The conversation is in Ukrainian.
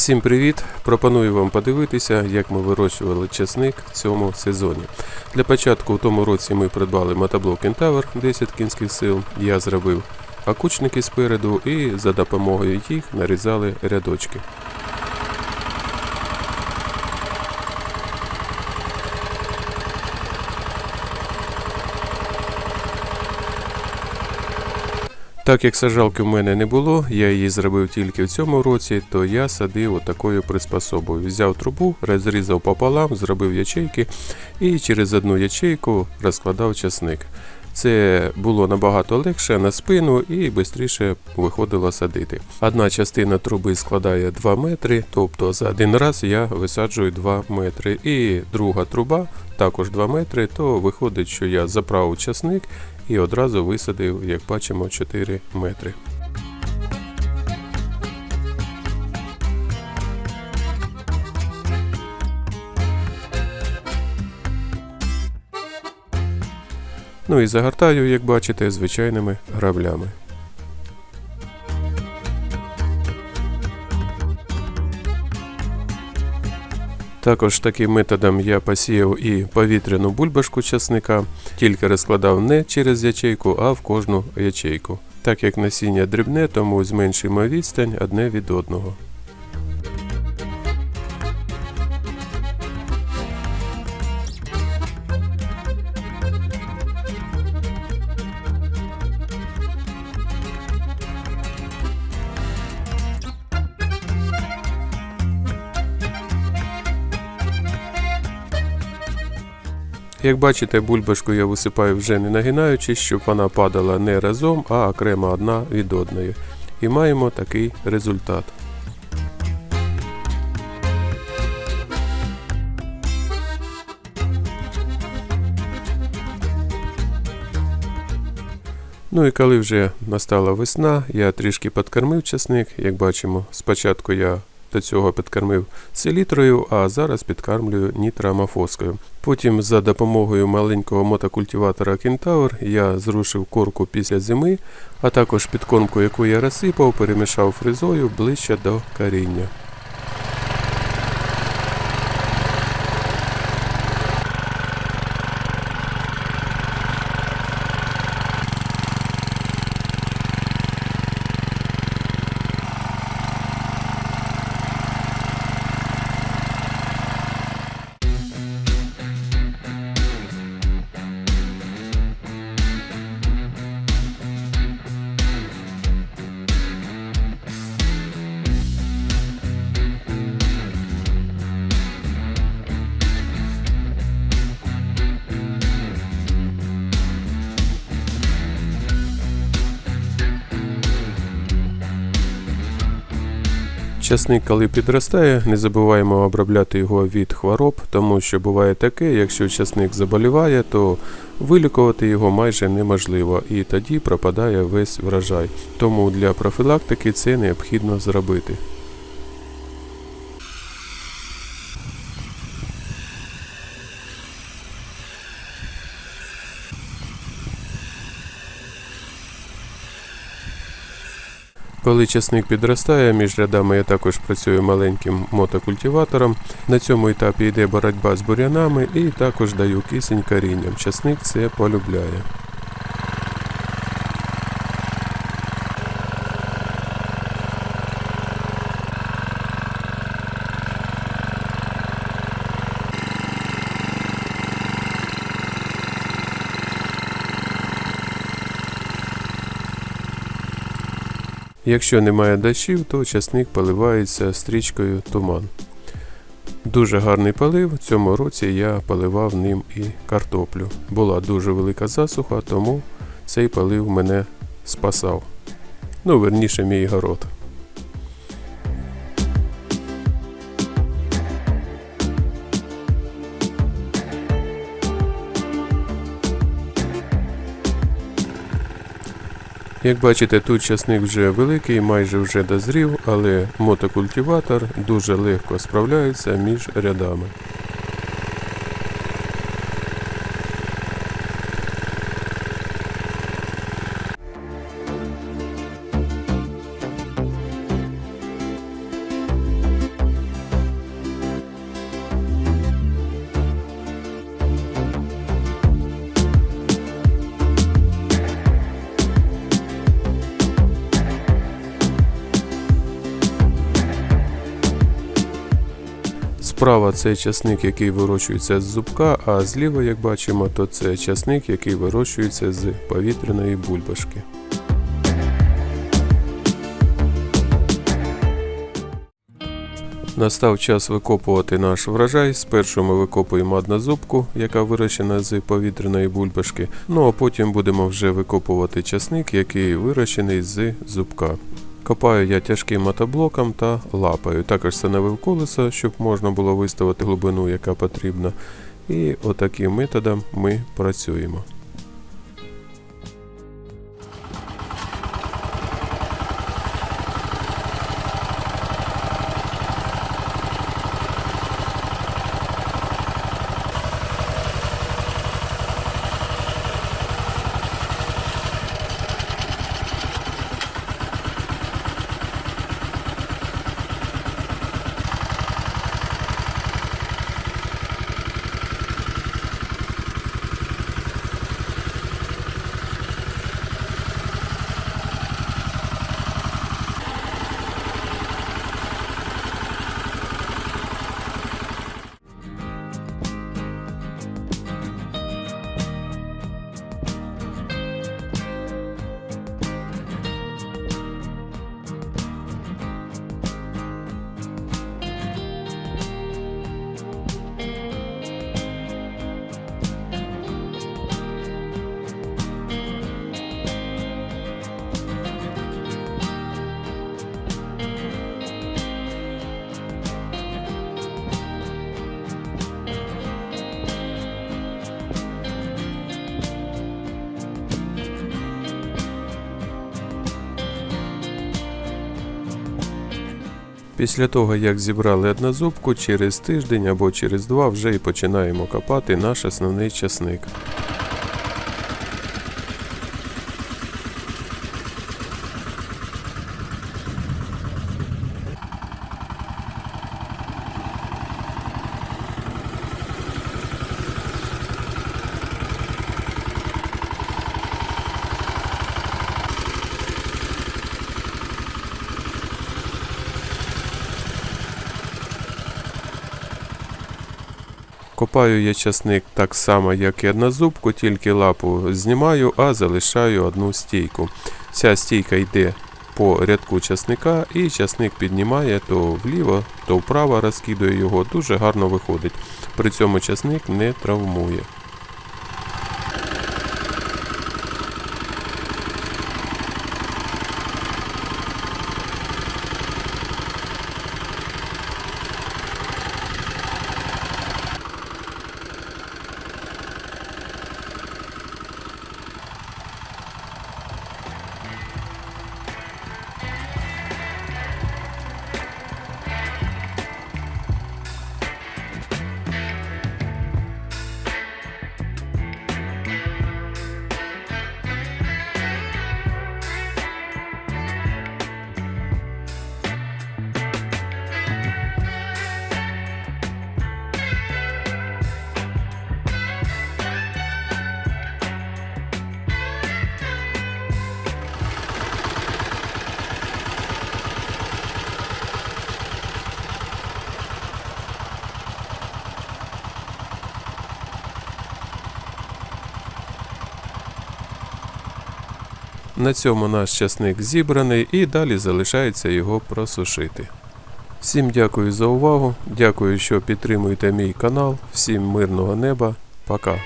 Всім привіт! Пропоную вам подивитися, як ми вирощували чесник в цьому сезоні. Для початку у тому році ми придбали мотоблок Кентавр 10 кінських сил. Я зробив окучники спереду і за допомогою їх нарізали рядочки. Так як сажалки в мене не було, я її зробив тільки в цьому році, то я садив отакою приспособою. Взяв трубу, розрізав пополам, зробив ячейки і через одну ячейку розкладав часник. Це було набагато легше на спину і швидше виходило садити. Одна частина труби складає 2 метри, тобто за один раз я висаджую 2 метри. І друга труба також 2 метри, то виходить, що я заправив часник і одразу висадив, як бачимо, 4 метри. Ну і загортаю, як бачите, звичайними граблями. Також таким методом я посіяв і повітряну бульбашку часника, тільки розкладав не через ячейку, а в кожну ячейку. Так як насіння дрібне, тому зменшуємо відстань одне від одного. Як бачите, бульбашку я висипаю вже не нагинаючись, щоб вона падала не разом, а окремо одна від одної. І маємо такий результат. Ну і коли вже настала весна, я трішки підкормив часник. Як бачимо, спочатку я до цього підкормив селітрою, а зараз підкармлюю нітрамофоскою. Потім за допомогою маленького мотокультиватора Кентавр я зрушив корку після зими, а також підкормку, яку я розсипав, перемішав фризою ближче до коріння. Часник, коли підростає, не забуваємо обробляти його від хвороб, тому що буває таке, якщо часник заболіває, то вилікувати його майже неможливо і тоді пропадає весь врожай. Тому для профілактики це необхідно зробити. Коли часник підростає, між рядами я також працюю маленьким мотокультиватором. На цьому етапі йде боротьба з бур'янами і також даю кисень корінням. Часник це полюбляє. Якщо немає дощів, то часник поливається стрічкою туман. Дуже гарний полив. В цьому році я поливав ним і картоплю. Була дуже велика засуха, тому цей полив мене спасав. Ну, верніше, мій город. Як бачите, тут часник вже великий, майже вже дозрів, але мотокультиватор дуже легко справляється між рядами. Справа це часник, який вирощується з зубка, а зліва, як бачимо, то це часник, який вирощується з повітряної бульбашки. Настав час викопувати наш врожай. Спершу ми викопуємо однозубку, яка вирощена з повітряної бульбашки. Ну а потім будемо вже викопувати часник, який вирощений з зубка. Копаю я тяжким мотоблоком та лапаю. Також становив колесо, щоб можна було виставити глибину, яка потрібна. І отаким методом ми працюємо. Після того, як зібрали однозубку, через тиждень або через два вже і починаємо копати наш основний часник. Копаю я часник так само, як і однозубку, тільки лапу знімаю, а залишаю одну стійку. Ця стійка йде по рядку часника, і часник піднімає то вліво, то вправо розкидує його, дуже гарно виходить. При цьому часник не травмує. На цьому наш часник зібраний і далі залишається його просушити. Всім дякую за увагу. Дякую, що підтримуєте мій канал. Всім мирного неба. Пока.